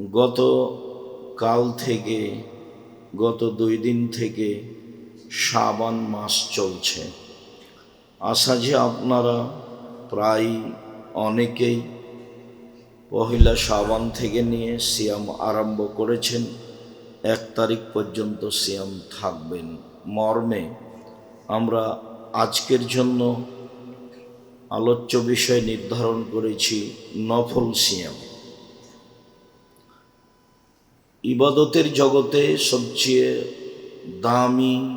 গত কাল থেকে, গত দুই দিন থেকে শ্রাবণ মাস চলছে। আশা যে আপনারা প্রায় অনেকেই পহিলা শ্রাবণ থেকে নিয়ে সিয়াম আরম্ভ করেছেন, এক তারিখ পর্যন্ত সিয়াম থাকবেন। মর্মে আমরা আজকের জন্য আলোচ্য বিষয় নির্ধারণ করেছি নফল সিয়াম। ইবাদতের জগতে সবচেয়ে দামি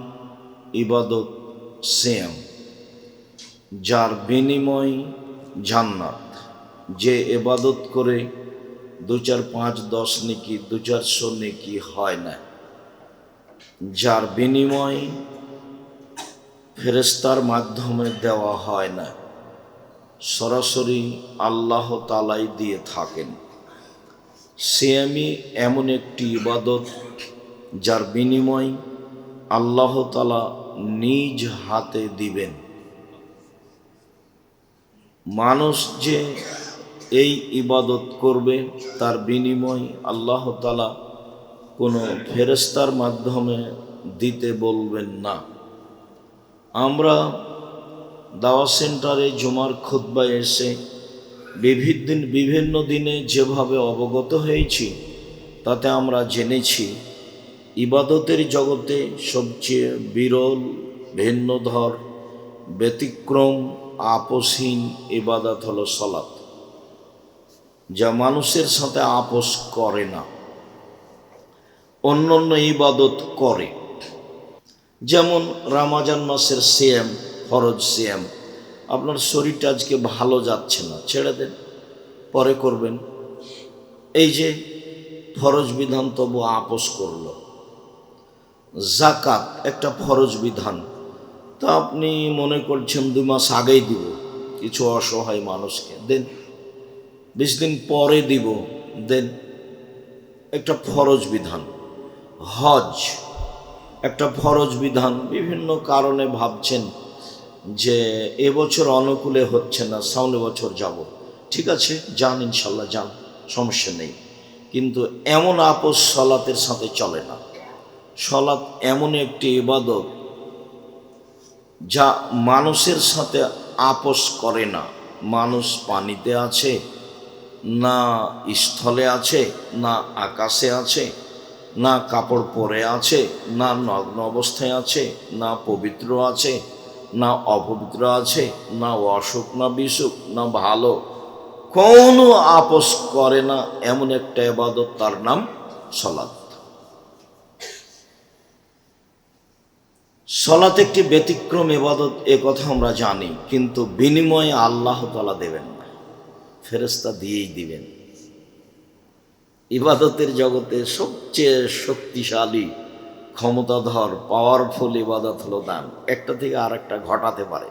ইবাদত সিয়াম, যার বিনিময় জান্নাত। যে এবাদত করে দু চার পাঁচ দশ নেকি, দু চারশো নেকি হয় না। যার বিনিময় ফেরেস্তার মাধ্যমে দেওয়া হয় না। সরাসরি আল্লাহ তালাই দিয়ে থাকেন। সিয়ামি এমন একটি ইবাদত যার বিনিময় আল্লাহ তালা নিজ হাতে দিবেন। মানুষ যে এই ইবাদত করবে, তার বিনিময় আল্লাহ তালা কোনো ফেরেস্তার মাধ্যমে দিতে বলবেন না। আমরা দাওয়া সেন্টারে জমার খুদ্বায় এসে বিভিন্ন বিভিন্ন দিনে যেভাবে অবগত হয়েছি, তাতে আমরা জেনেছি, ইবাদতের জগতে সবচেয়ে বিরল, ভিন্নধর, ব্যতিক্রম, আপসহীন ইবাদত হলো সলাৎ যা মানুষের সাথে আপোষ করে না। অন্য অন্য ইবাদত করে, যেমন রামাজান মাসের সিএম ফরজ সিএম আপনার শরীরটা আজকে ভালো যাচ্ছে না। ছেড়ে দেন, পরে করবেন। এই যে ফরজ বিধান তবু আপোষ করল। জাকাত একটা ফরজ বিধান। তা আপনি মনে করছেন দু মাস আগেই দিব। কিছু অসহায় মানুষকে দেন। বিশ দিন পরে দিব, দেন। একটা ফরজ বিধান। হজ একটা ফরজ বিধান। বিভিন্ন কারণে ভাবছেন যে এবছর অনুকূলে হচ্ছে না, সামনে বছর যাব। ঠিক আছে? যান, ইনশাল্লাহ যান, সমস্যা নেই। কিন্তু এমন আপোষ সলাতের সাথে চলে না। সলাৎ এমন একটি ইবাদত যা মানুষের সাথে আপোষ করে না। মানুষ পানিতে আছে, না স্থলে আছে, না আকাশে আছে, না কাপড় পরে আছে, না নগ্ন অবস্থায় আছে, না পবিত্র আছে না অপবিত্র আছে, না অসুখ, না বিসুখ, না ভালো। কোনো আপোষ করে না, এমন একটা এবাদত তার নাম সলাৎ। সলাৎ একটি ব্যতিক্রম এবাদত এ কথা আমরা জানি, কিন্তু বিনিময়ে আল্লাহ তালা দেবেন না ফেরেস্তা দিয়েই দিবেন। ইবাদতের জগতে সবচেয়ে শক্তিশালী ক্ষমতাধর পাওয়ারফুল ইবাদত হলো দান। একটা থেকে আর একটা ঘটাতে পারে।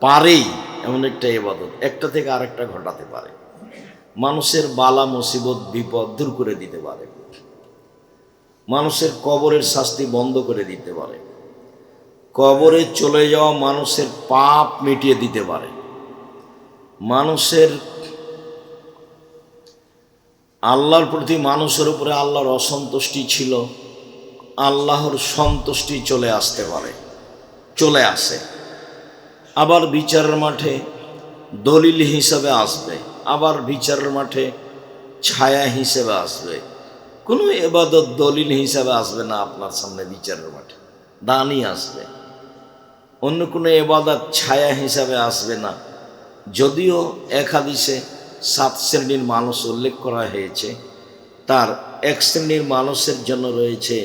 পারেই এমন একটা ইবাদত, একটা থেকে আর একটা ঘটাতে পারে। মানুষের বালা, মুসিবত, বিপদ দূর করে দিতে পারে। মানুষের কবরের শাস্তি বন্ধ করে দিতে পারে। কবরে চলে যাওয়া মানুষের পাপ মিটিয়ে দিতে পারে। মানুষের আল্লাহর প্রতি মানুষের উপরে আল্লাহর অসন্তুষ্টি ছিল। আল্লাহর সন্তুষ্টি চলে আসতে পারে, চলে আসে। আবার বিচারের মাঠে দলিল হিসাবে আসবে, আবার বিচারের মাঠে ছায়া হিসেবে আসবে। কোনো এবাদত দলিল হিসাবে আসবে না আপনার সামনে বিচারের মাঠে, দানই আসবে। অন্য কোনো এবাদত ছায়া হিসাবে আসবে না। যদিও এক হাদিসে সাত শ্রেণির মানুষ উল্লেখ করা হয়েছে, তার এক শ্রেণির মানুষের জন্য রয়েছে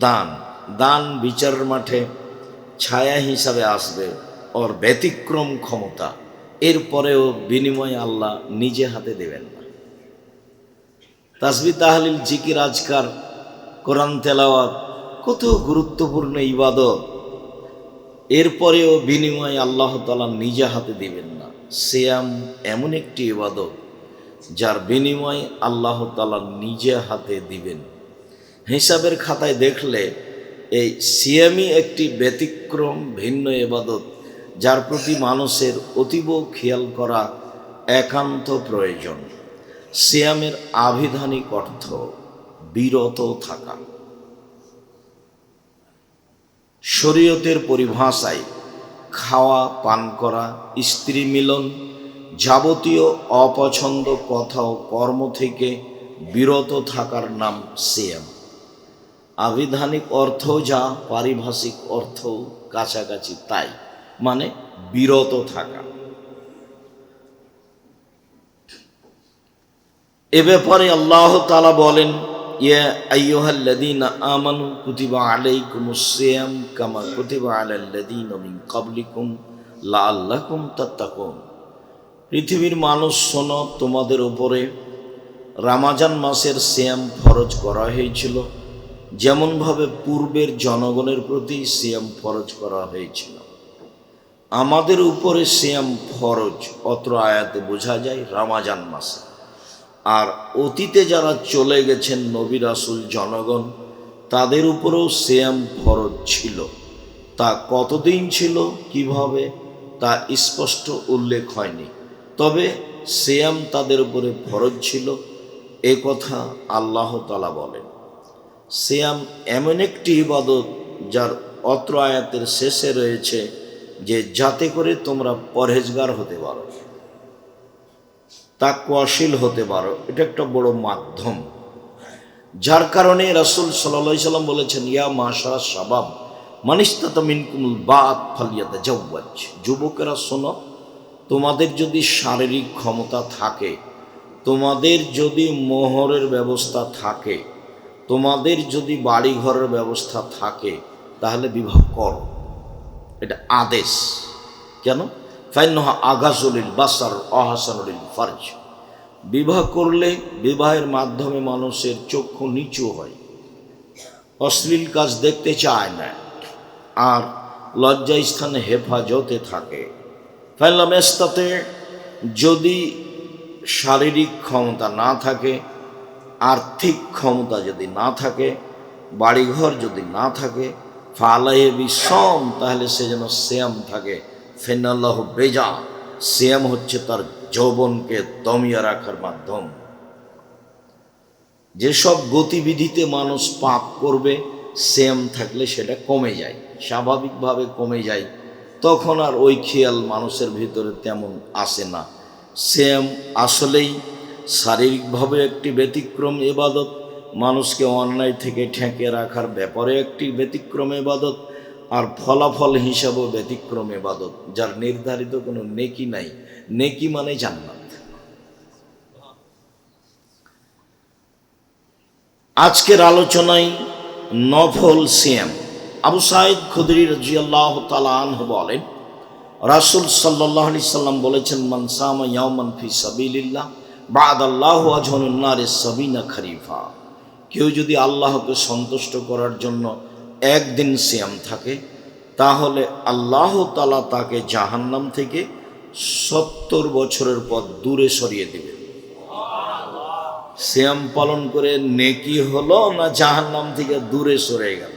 দান দান বিচারের মাঠে ছায়া হিসাবে আসবে ওর ব্যতিক্রম ক্ষমতা। এরপরেও বিনিময় আল্লাহ নিজে হাতে দেবেন না। তাসবি তাহলিল, জিকির, আজকার, কোরআন, তেলাওয়াত, কত গুরুত্বপূর্ণ ইবাদত। এরপরেও বিনিময় আল্লাহ তালা নিজে হাতে দিবেন না। সিয়াম এমন একটি ইবাদত যার বিনিময় আল্লাহ তালা নিজে হাতে দিবেন। হিসাবের খাতায় দেখলে এই সিয়ামই একটি ব্যতিক্রম, ভিন্ন এবাদত, যার প্রতি মানুষের অতীব খেয়াল করা একান্ত প্রয়োজন। সিয়ামের আবিধানিক অর্থ বিরত থাকা। শরীয়তের পরিভাষায় খাওয়া, পান করা, স্ত্রী মিলন যাবতীয় অপছন্দ কথা ও কর্ম থেকে বিরত থাকার নাম সিয়াম আবিধানিক অর্থ যা, পারিভাষিক অর্থ কাছাকাছি তাই মানে বিরত থাকা। এ ব্যাপারে আল্লাহ তালা বলেন আমানু কামা পৃথিবীর মানুষ, শোনো, তোমাদের উপরে রামাজান মাসের সিয়াম ফরজ করা হয়েছিল। যেমনভাবে পূর্বের জনগণের প্রতি সিয়াম ফরজ করা হয়েছিল। আমাদের উপরে সিয়াম ফরজ, অত্র আয়াতে বোঝা যায় রামাজান মাসে। আর অতীতে যারা চলে গেছেন নবী রাসুল, জনগণ, তাদের উপরেও সিয়াম ফরজ ছিল। তা কতদিন ছিল, কীভাবে, তা স্পষ্ট উল্লেখ হয়নি। তবে সিয়াম তাদের উপরে ফরজ ছিল, এ কথা আল্লাহ তালা বলেন। সিয়াম এমন একটি ইবাদত যার অত্র আয়াতের শেষে রয়েছে যে যাতে করে তোমরা পরহেজগার হতে পারো তাকুয়াশীল হতে পারো। এটা একটা বড় মাধ্যম। যার কারণে রাসুল সাল্লা সাল্লাম বলেছেন, ইয়া মাশারা সাবাব মানিস্তাত মিনকুমুল বাদ ফালিয়াতে জাউয়াজ যুবকেরা, শোনো, তোমাদের যদি শারীরিক ক্ষমতা থাকে, তোমাদের যদি মোহরের ব্যবস্থা থাকে তোমাদের যদি বাড়ি ঘরের ব্যবস্থা থাকে, তাহলে বিবাহ করো। এটা আদেশ। কেন? ফাইনহা আগাজলিল বাসার অহাসানুলিল ফার্জ। বিবাহ করলে বিবাহের মাধ্যমে মানুষের চক্ষু নিচু হয়। অশ্লীল কাজ দেখতে চায় না। আর লজ্জা স্থানে হেফাজতে থাকে। ফাইলামেস্তাতে যদি শারীরিক ক্ষমতা না থাকে আর্থিক ক্ষমতা যদি না থাকে, বাড়িঘর যদি না থাকে ফালাহে বিষম তাহলে সে যেন শ্যাম থাকে। ফেনাল্লাহ বেজা, শ্যাম হচ্ছে তার যৌবনকে দমিয়ে রাখার মাধ্যম। যেসব গতিবিধিতে মানুষ পাপ করবে, শ্যাম থাকলে সেটা কমে যায়, স্বাভাবিকভাবে কমে যায়। তখন আর ওই খেয়াল মানুষের ভিতরে তেমন আসে না। শ্যাম আসলেই শারীরিকভাবে একটি ব্যতিক্রম এবাদত, মানুষকে অন্যায় থেকে ঠেকে রাখার ব্যাপারে একটি ব্যতিক্রম এবাদত আর ফলাফল হিসাবেও ব্যতিক্রম এবাদত, যার নির্ধারিত কোনো নেকি নাই। নেকি মানে জান্নাত। আজকের আলোচনায় নফল সিয়াম। আবু সাইদ খুদরি রাজিয়াল্লাহ তালা আনহ বলেন, রাসুল সাল্লাহ আলি সাল্লাম বলেছেন মানসামা ইয়ামান ফি সাবিল্লাহ সাবিনা খরিফা। কেউ যদি আল্লাহকে সন্তুষ্ট করার জন্য একদিন সিয়াম থাকে, তাহলে আল্লাহ তালা তাকে জাহান্নাম থেকে সত্তর বছরের পর দূরে সরিয়ে দেবে শ্যাম পালন করে নেকি হলো না জাহান্নাম থেকে দূরে সরে গেল?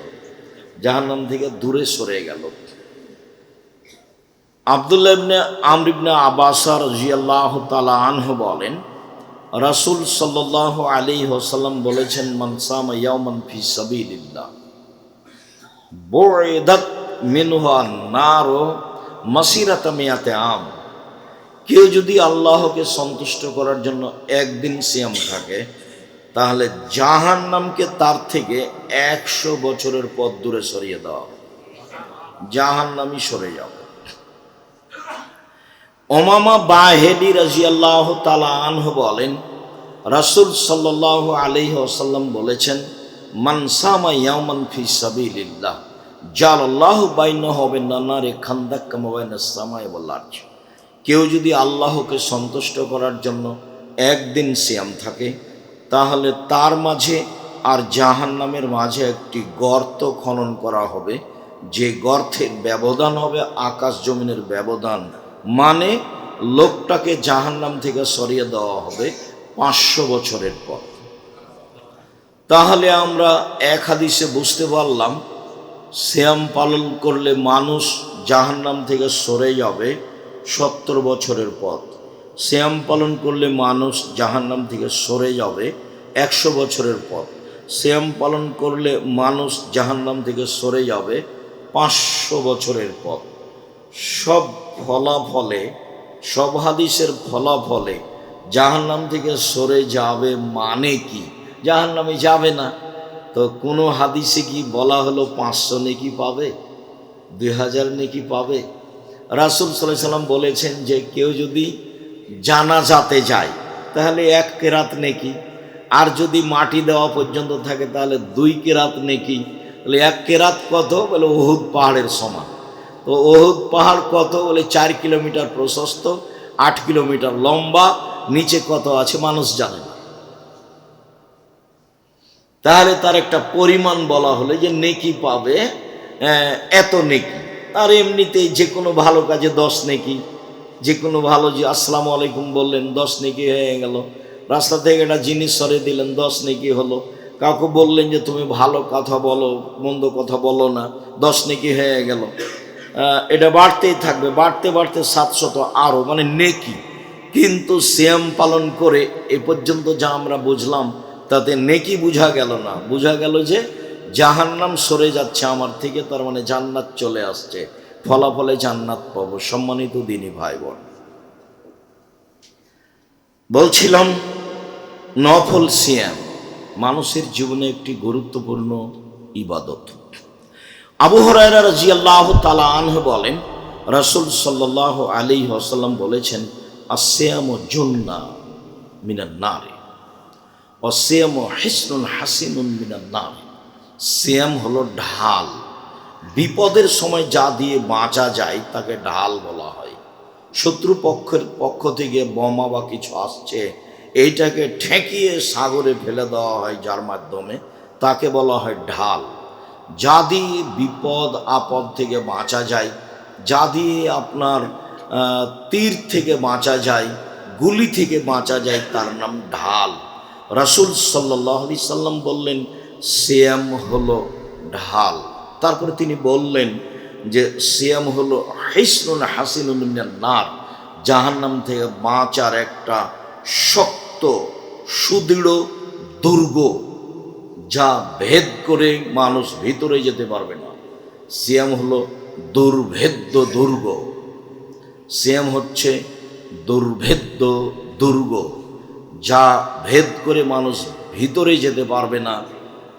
জাহান্নাম থেকে দূরে সরে গেল। আবদুল্লাহ ইবনে আমর আবাসার জিয়াল্লাহ তালা আনহ বলেন রাসুল সাল্লাহ আলী হোসাল্লাম বলেছেন মানসাম ইয়ামান ফি সাবিলিল্লাহ বোয়েদাত মিনহা নারো মাসিরাত মেয়াতে আম। কেউ যদি আল্লাহকে সন্তুষ্ট করার জন্য একদিন সিয়াম থাকে, তাহলে জাহান নামকে তার থেকে একশো বছরের পথ দূরে সরিয়ে দেওয়া জাহান নামই সরে যাবে ওমামা বাহেদি রাজিয়াল্লাহ তালা আনহ বলেন, রাসুল সাল্লাহ আলি আসাল্লাম বলেছেন মানসামা ইয়ামান ফি সাবিল্লাহ আল্লাহ হবে খান্দাক্কামাবাইনাসামায় বল্লার্জ কেউ যদি আল্লাহকে সন্তুষ্ট করার জন্য একদিন সিয়াম থাকে, তাহলে তার মাঝে আর জাহান নামের মাঝে একটি গর্ত খনন করা হবে, যে গর্তের ব্যবধান হবে আকাশ জমিনের ব্যবধান। মানে লোকটাকে জাহান্নাম থেকে সরিয়ে দেওয়া হবে পাঁচশো বছরের পর। তাহলে আমরা এক হাদিসে বুঝতে পারলাম শ্যাম পালন করলে মানুষ জাহান্নাম থেকে সরে যাবে সত্তর বছরের পথ শ্যাম পালন করলে মানুষ জাহান্নাম থেকে সরে যাবে একশো বছরের পথ শ্যাম পালন করলে মানুষ জাহান্নাম থেকে সরে যাবে পাঁচশো বছরের পথ সব ফলাফলে, সব হাদিসের ফলাফলে জাহান্নাম থেকে সরে যাবে মানে কি? জাহান্নামে যাবে না। তো কোনো হাদিসে কি বলা হলো পাঁচশো নেকি পাবে? দুই হাজার নেকি পাবে? রাসুল সাল্লাহ সাল্লাম বলেছেন যে কেউ যদি জানাজাতে যায়, তাহলে এক কেরাত নেকি। আর যদি মাটি দেওয়া পর্যন্ত থাকে, তাহলে দুই কেরাত নেকি। তাহলে এক কেরাত কত? বলে ওহুদ পাহাড়ের সমান। তো ওহুদ পাহাড় কত বলে চার কিলোমিটার প্রশস্ত আট কিলোমিটার লম্বা নিচে কত আছে মানুষ জানে না। তাহলে তার একটা পরিমাণ বলা হলে যে নেকি পাবে আহ, এত নেকি। আর এমনিতেই যে কোনো ভালো কাজে দশ নেকি যে কোনো ভালো যে আসসালামু আলাইকুম বললেন দশ নেকি হয়ে গেল। রাস্তা থেকে একটা জিনিস সরে দিলেন দশ নেকি হলো। কাউকে বললেন যে তুমি ভালো কথা বলো মন্দ কথা বলো না দশ নেকি হয়ে গেল। এটা বাড়তেই থাকবে, বাড়তে বাড়তে সাতশত আরও মানে নেকি। কিন্তু শ্যাম পালন করে এ পর্যন্ত যা আমরা বুঝলাম, তাতে নেকি বোঝা গেল না। বোঝা গেল যে জাহান্নাম সরে যাচ্ছে আমার থেকে, তার মানে জান্নাত চলে আসছে। ফলাফলে জান্নাত পাবো, সম্মানিত দিনী ভাই বোন বলছিলাম, নফল সিয়াম, মানুষের জীবনে একটি গুরুত্বপূর্ণ ইবাদত। আবু হরাইরা রাজিয়াল্লাহ তালা আনহ বলেন, রাসুল সাল্লাহ আলী আসাল্লাম বলেছেন আসেয়াম জুন্না মিনান নারে অসেয়াম হিসনুন হাসিনুন মিনান নারে সিয়াম হলো ঢাল। বিপদের সময় যা দিয়ে বাঁচা যায়, তাকে ঢাল বলা হয়। শত্রুপক্ষের পক্ষ থেকে বোমা বা কিছু আসছে, এইটাকে ঠেকিয়ে সাগরে ফেলে দেওয়া হয়, যার মাধ্যমে তাকে বলা হয় ঢাল। যা দিয়ে বিপদ আপদ থেকে বাঁচা যায় যা দিয়ে আপনার তীর থেকে বাঁচা যায়, গুলি থেকে বাঁচা যায়, তার নাম ঢাল। রাসুল সাল্লাহ আলি সাল্লাম বললেন, সিয়াম হলো ঢাল। তারপরে তিনি বললেন যে, সিয়াম হলো হিসনুন হাসিনুন নার। জাহান্নাম থেকে বাঁচার একটা শক্ত, সুদৃঢ়, দুর্গ। যা ভেদ করে মানুষ ভিতরে যেতে পারবে না। সিয়াম হলো দুর্ভেদ্য দুর্গ। সিয়াম হচ্ছে দুর্ভেদ্য দুর্গ। যা ভেদ করে মানুষ ভিতরে যেতে পারবে না,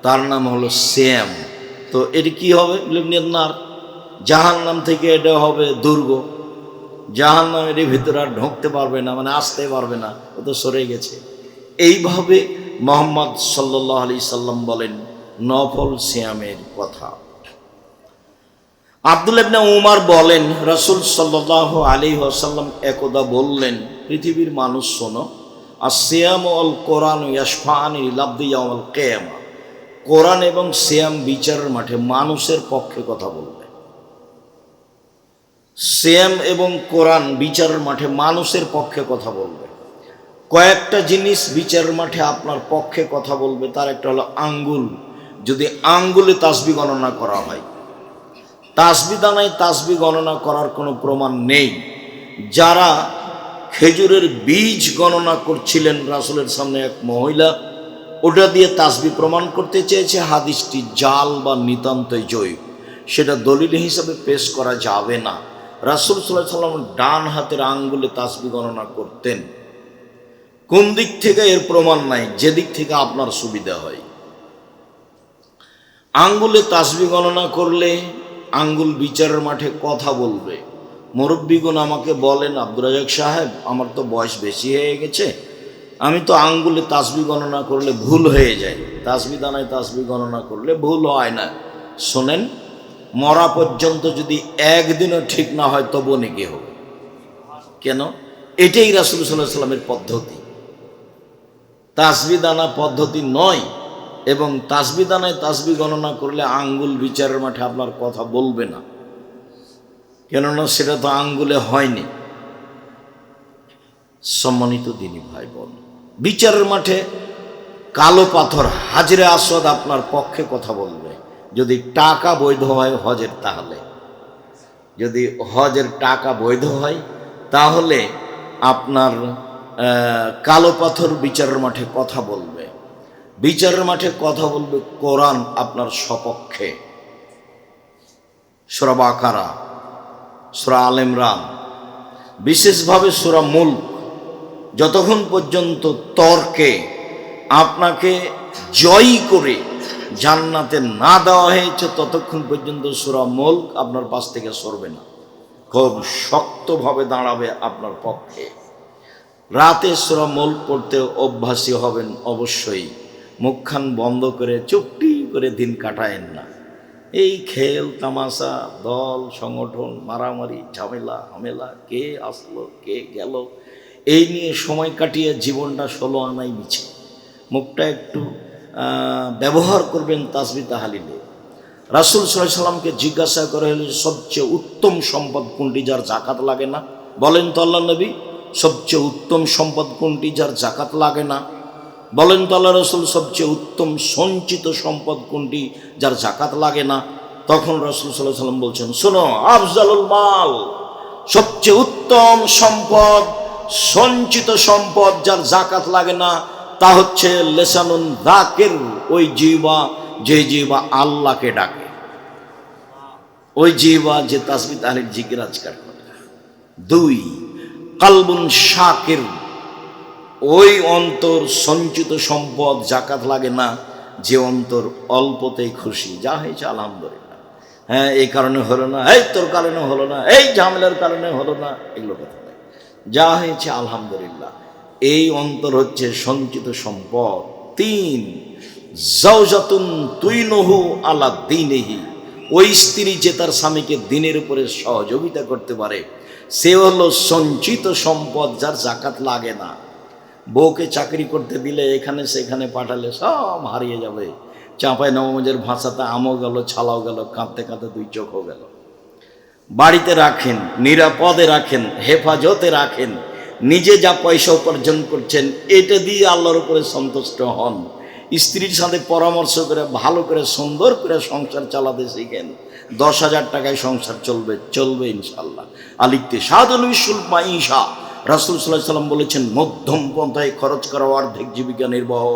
তার নাম হলো শ্যাম তো এটি কি হবে নার? জাহান নাম থেকে এটা হবে দুর্গ। জাহান নাম এটি ভিতরে আর ঢুকতে পারবে না মানে আসতে পারবে না, ও তো সরে গেছে। এইভাবে মোহাম্মদ সাল্লাহ আলি সাল্লাম বলেন, নফল শ্যামের কথা। আব্দুল ইবনে উমার বলেন, রসুল সাল্লাহ আলী আসাল্লাম একদা বললেন, পৃথিবীর মানুষ শোনো আর সিয়াম অল কোরআন ইয়াসফান ইলাব্দিয়াল কেয়ামা। কোরআন এবং সিয়াম বিচারের মাঠে মানুষের পক্ষে কথা বলবে। সিয়াম এবং কোরআন বিচারের মাঠে মানুষের পক্ষে কথা বলবে। কয়েকটা জিনিস বিচারের মাঠে আপনার পক্ষে কথা বলবে, তার একটা হলো আঙ্গুল। যদি আঙ্গুলে তাসবি গণনা করা হয়। তাসবি দানায় তাসবি গণনা করার কোনো প্রমাণ নেই। যারা খেজুরের বীজ গণনা করছিলেন রাসুলের সামনে এক মহিলা, ওটা দিয়ে তাসবি প্রমাণ করতে চেয়েছে, হাদিসটি জাল বা নিতান্তই জৈব সেটা দলিল হিসাবে পেশ করা যাবে না। রাসুল সাল্লাহ সাল্লাম ডান হাতের আঙ্গুলে তাসবি গণনা করতেন। কোন দিক থেকে এর প্রমাণ নাই যেদিক থেকে আপনার সুবিধা হয়। আঙ্গুলে তাসবি গণনা করলে আঙ্গুল বিচারের মাঠে কথা বলবে। মুরব্বীগুণ আমাকে বলেন, আব্দুর রাজাক সাহেব, আমার তো বয়স বেশি হয়ে গেছে। আমি তো আঙ্গুলে তাসবি গণনা করলে ভুল হয়ে যায়। তাসবি দানায় তাসবি গণনা করলে ভুল হয় না। শোনেন, মরা পর্যন্ত যদি একদিনও ঠিক না হয় তবু নাকি হবে। কেন? এটাই রাসুল সাল্লাহ সাল্লামের পদ্ধতি। তাসবি দানা পদ্ধতি নয় এবং তাসবি দানায় তাসবি গণনা করলে আঙ্গুল বিচারের মাঠে আপনার কথা বলবে না। কেননা সেটা তো আঙ্গুলে হয়নি। সম্মানিত দিনী ভাই বোন বিচারের মাঠে কালো পাথর হাজরে আসদ আপনার পক্ষে কথা বলবে। যদি টাকা বৈধ হয় হজের তাহলে। যদি হজের টাকা বৈধ হয় তাহলে আপনার কালো পাথর বিচারের মাঠে কথা বলবে। বিচারের মাঠে কথা বলবে কোরআন আপনার সপক্ষে। সুরা বাকারা, সুরা আল ইমরান, বিশেষভাবে সুরা মুল্ক, যতক্ষণ পর্যন্ত তর্কে আপনাকে জয়ী করে জান্নাতে না দেওয়া হয়েছে, ততক্ষণ পর্যন্ত সুরা মুল্ক আপনার পাশ থেকে সরবে না। খুব শক্তভাবে দাঁড়াবে আপনার পক্ষে। রাতে সুরা মুল্ক পড়তে অভ্যাসী হবেন অবশ্যই। মুখখান বন্ধ করে চুপটি করে দিন কাটায়েন না। এই খেল, তামাশা, দল, সংগঠন, মারামারি, ঝামেলা, হামেলা, কে আসলো, কে গেল, এই নিয়ে সময় কাটিয়ে জীবনটা ষোলো আনাই মিছে। মুখটা একটু ব্যবহার করবেন তাসবি তাহালিলে। রাসুল সাল্লাহ সাল্লামকে জিজ্ঞাসা করে হলে সবচেয়ে উত্তম সম্পদ কোনটি যার জাকাত লাগে না? বলেন তো আল্লাহ নবী। সবচেয়ে উত্তম সম্পদ কোনটি যার জাকাত লাগে না? বলেন তো আল্লাহ রসুল, সবচেয়ে উত্তম সঞ্চিত সম্পদ কোনটি যার জাকাত লাগে না? তখন রসুল সাল্লাহ সাল্লাম বলছেন, শোনো, আফজালুল মাল, সবচেয়ে উত্তম সম্পদ, সঞ্চিত সম্পদ যার জাকাত লাগে না, তা হচ্ছে লেসানুন দাকের ওই জিবা যে জিবা আল্লাহকে ডাকে। ওই জিবা যে তাসবি তাহলির জিজ্ঞাজকার করে। দুই কালবুন শাকের। ওই অন্তর সঞ্চিত সম্পদ জাকাত লাগে না, যে অন্তর অল্পতেই খুশি। যা হয়েছে আলহামদুলিল্লাহ। হ্যাঁ এই কারণে হলো না, এই তোর কারণে হলো না, এই ঝামেলার কারণে হলো না, এগুলো কথা নয় যা হয়েছে আলহামদুলিল্লাহ। এই অন্তর হচ্ছে সঞ্চিত সম্পদ। তিন জাউজাতুন তুই নহু আলা দিনেহি ওই স্ত্রী যে তার স্বামীকে দিনের উপরে সহযোগিতা করতে পারে সে হলো সঞ্চিত সম্পদ যার জাকাত লাগে না। বউকে চাকরি করতে দিলে এখানে সেখানে পাঠালে সব হারিয়ে যাবে। চাঁপাই নবমজের ভাষাতে আমও গেল, ছালাও গেল, কাঁদতে কাঁদতে দুই চোখও গেল। বাড়িতে রাখেন, নিরাপদে রাখেন, হেফাজতে রাখেন, নিজে যা পয়সা উপার্জন করছেন, এটা দিয়ে আল্লাহর উপরে সন্তুষ্ট হন। স্ত্রীর সাথে পরামর্শ করে, ভালো করে, সুন্দর করে সংসার চালাতে শিখেন। দশ হাজার টাকায় সংসার চলবে চলবে ইনশাল্লাহ আলিকতে সাদুল বিশুল মাইশা রাসুল সাল্লাহ সাল্লাম বলেছেন, মধ্যম পন্থায় খরচ করা অর্ধেক জীবিকা নির্বাহ।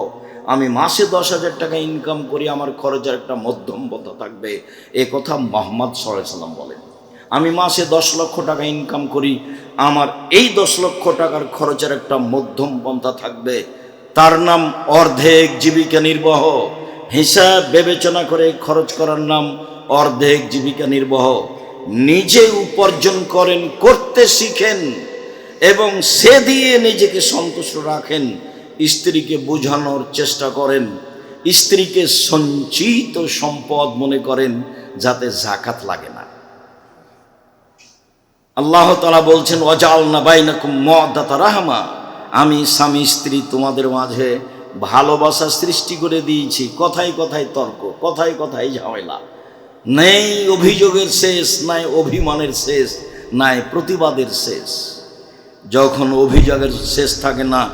আমি মাসে দশ হাজার টাকা ইনকাম করি, আমার খরচের একটা মধ্যম পন্থা থাকবে। এ কথা মোহাম্মদ সাল্লাহ সাল্লাম বলেন। আমি মাসে দশ লক্ষ টাকা ইনকাম করি, আমার এই দশ লক্ষ টাকার খরচের একটা মধ্যম পন্থা থাকবে। তার নাম অর্ধেক জীবিকা নির্বাহ। হিসাব বিবেচনা করে খরচ করার নাম অর্ধেক জীবিকা নির্বাহ। নিজে উপার্জন করেন, করতে শিখেন এবং সে দিয়ে নিজেকে সন্তুষ্ট রাখেন। স্ত্রীকে বোঝানোর চেষ্টা করেন। স্ত্রীকে সঞ্চিত সম্পদ মনে করেন যাতে জাকাত লাগে না। আল্লাহ তালা বলছেন অজাল না বাইনাকুম মদাতা রাহমা। আমি স্বামী স্ত্রী তোমাদের মাঝে ভালোবাসা সৃষ্টি করে দিয়েছি। কথায় কথায় তর্ক, কথায় কথায় ঝামেলা। নেই অভিযোগের শেষ, নাই অভিমানের শেষ, নাই প্রতিবাদের শেষ। যখন অভিযোগের শেষ থাকে না,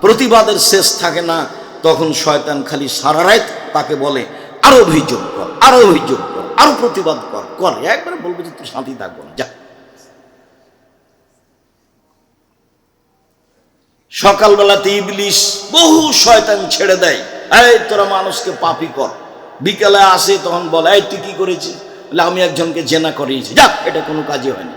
প্রতিবাদের শেষ থাকে না, তখন শয়তান খালি সারা রাত তাকে বলে, আরও অভিযোগ কর, আরও অভিযোগ কর, আরও প্রতিবাদ কর কর। একবার বলবে যে, তুই শান্তি থাকব না, যা। সকালবেলাতে ইবলিশ বহু শয়তান ছেড়ে দেয়। এই, তোরা মানুষকে পাপি কর। বিকেলে আসে, তখন বলে, এই, তুই কি করেছিস? বলে, আমি একজনকে জেনা করিয়েছি। যাক, এটা কোনো কাজই হয়নি।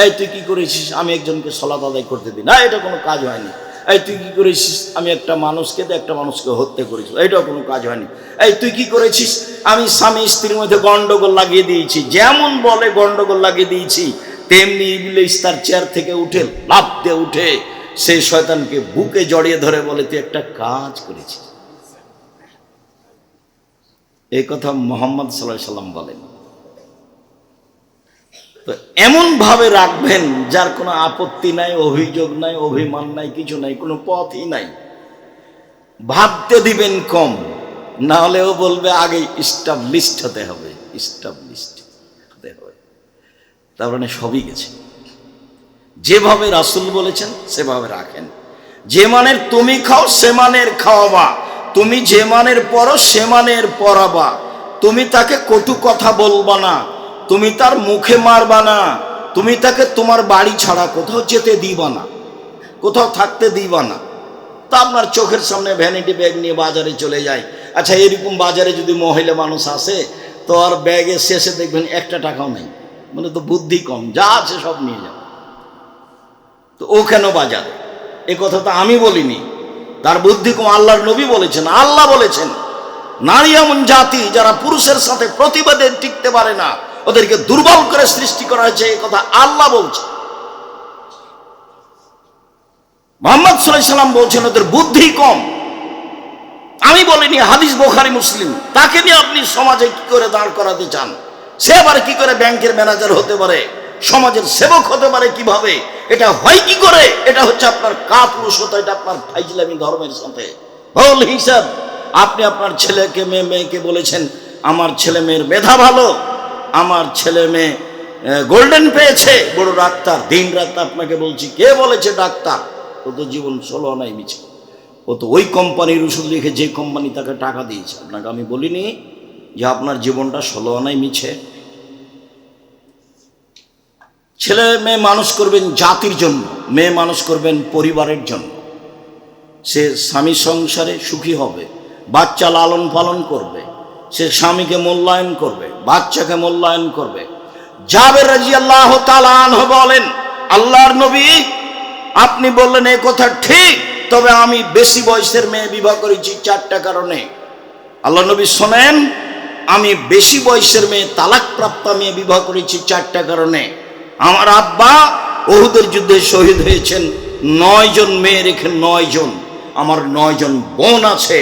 এই, তুই কি করেছিস? আমি একজনকে সলাত আদায় করতে দিই। না, এটা কোনো কাজ হয়নি। এই, তুই কি করেছিস? আমি একটা মানুষকে একটা মানুষকে হত্যা করেছি। এটাও কোনো কাজ হয়নি। এই, তুই কি করেছিস? আমি স্বামী স্ত্রীর মধ্যে গন্ডগোল লাগিয়ে দিয়েছি। যেমন বলে গন্ডগোল লাগিয়ে দিয়েছি, তেমনি ইবলিশ তার চেয়ার থেকে উঠে লাভ দিয়ে উঠে সেই শয়তানকে বুকে জড়িয়ে ধরে বলে, তুই একটা কাজ করেছিস। এই কথা মোহাম্মদ সাল্লাহ সাল্লাম বলেন। তো এমন ভাবে রাখবেন, যার কোনো আপত্তি নাই, অভিযোগ নাই, অভিমান নাই, কিছু নাই, কোনো পথই নাই। ভাবতে দিবেন কম, না হলেও বলবে, আগে স্টাবলিশড হতে হবে স্টাবলিশড হতে হবে। তার মানে সবই গেছে। যেভাবে রাসুল বলেছেন, সেভাবে রাখেন। যে মানের তুমি খাও, সে মানের খাওয়াবা। তুমি যে মানের পরো সে মানের পরাবা তুমি তাকে কটু কথা বলবা না। তুমি তার মুখে মারবা না। তুমি তাকে তোমার বাড়ি ছাড়া কোথাও যেতে দিবা না। কোথাও থাকতে দিবা না। তা আপনার চোখের সামনে ভ্যানিটি ব্যাগ নিয়ে বাজারে চলে যায়। আচ্ছা এরকম বাজারে যদি মহিলা মানুষ আসে, তো আর ব্যাগের শেষে দেখবেন একটা টাকাও নেই। মানে তো বুদ্ধি কম, যা আছে সব নিয়ে যাবে। তো ও কেন বাজারে এ কথা তো আমি বলিনি। তার বুদ্ধি কম আল্লাহর নবী বলেছেন, আল্লাহ বলেছেন, নারী এমন জাতি যারা পুরুষের সাথে প্রতিবাদে টিকতে পারে না, ওদেরকে দুর্বল করে সৃষ্টি করা হয়েছে এই কথা আল্লাহ বলছে মোহাম্মদ সাল্লাম বলছেন, ওদের বুদ্ধি কম। আমি বলিনি, হাদিস বোখারি মুসলিম, তাকে নিয়ে আপনি সমাজে কি করে দাঁড় করাতে চান? সে আবার কি করে ব্যাংকের ম্যানেজার হতে পারে? সমাজের সেবক হতে পারে কীভাবে? এটা হয় কি করে? এটা হচ্ছে আপনার কাপুরুষতা, এটা আপনার ফাইজলামি ধর্মের সাথে। হল হিসাব, আপনি আপনার ছেলেকে, মেয়ে, মেয়েকে বলেছেন, আমার ছেলে মেয়ের মেধা ভালো, আমার ছেলে মেয়ে গোল্ডেন পেয়েছে, বড় ডাক্তার, দিন রাত আপনাকে বলছি, কে বলেছে ডাক্তার? ও তো জীবন ষোলো নাই মিছে। ও তো ওই কোম্পানির ওষুধ লিখে যে কোম্পানি তাকে টাকা দিয়েছে। আপনাকে আমি বলিনি যে আপনার জীবনটা ষোলো আনাই মিছে। ছেলে মেয়ে মানুষ করবেন জাতির জন্য, মেয়ে মানুষ করবেন পরিবারের জন্য। সে স্বামী সংসারে সুখী হবে, বাচ্চা লালন পালন করবে, সে স্বামীকে মূল্যায়ন করবে, বাচ্চাকে মূল্যায়ন করবে। জাবের রাজি আল্লাহ বলেন, আল্লাহর নবী, আপনি বললেন এই কথা ঠিক, তবে আমি বেশি বয়সের মেয়ে বিবাহ করেছি চারটা কারণে। আল্লাহ নবী শোনেন, আমি বেশি বয়সের মেয়ে তালাক প্রাপ্ত মেয়ে বিবাহ করেছি চারটা কারণে। আমার আব্বা ওহুদের যুদ্ধে শহীদ হয়েছেন। নয় জন মেয়ে রেখে নয় জন আমার নয় জন বোন আছে।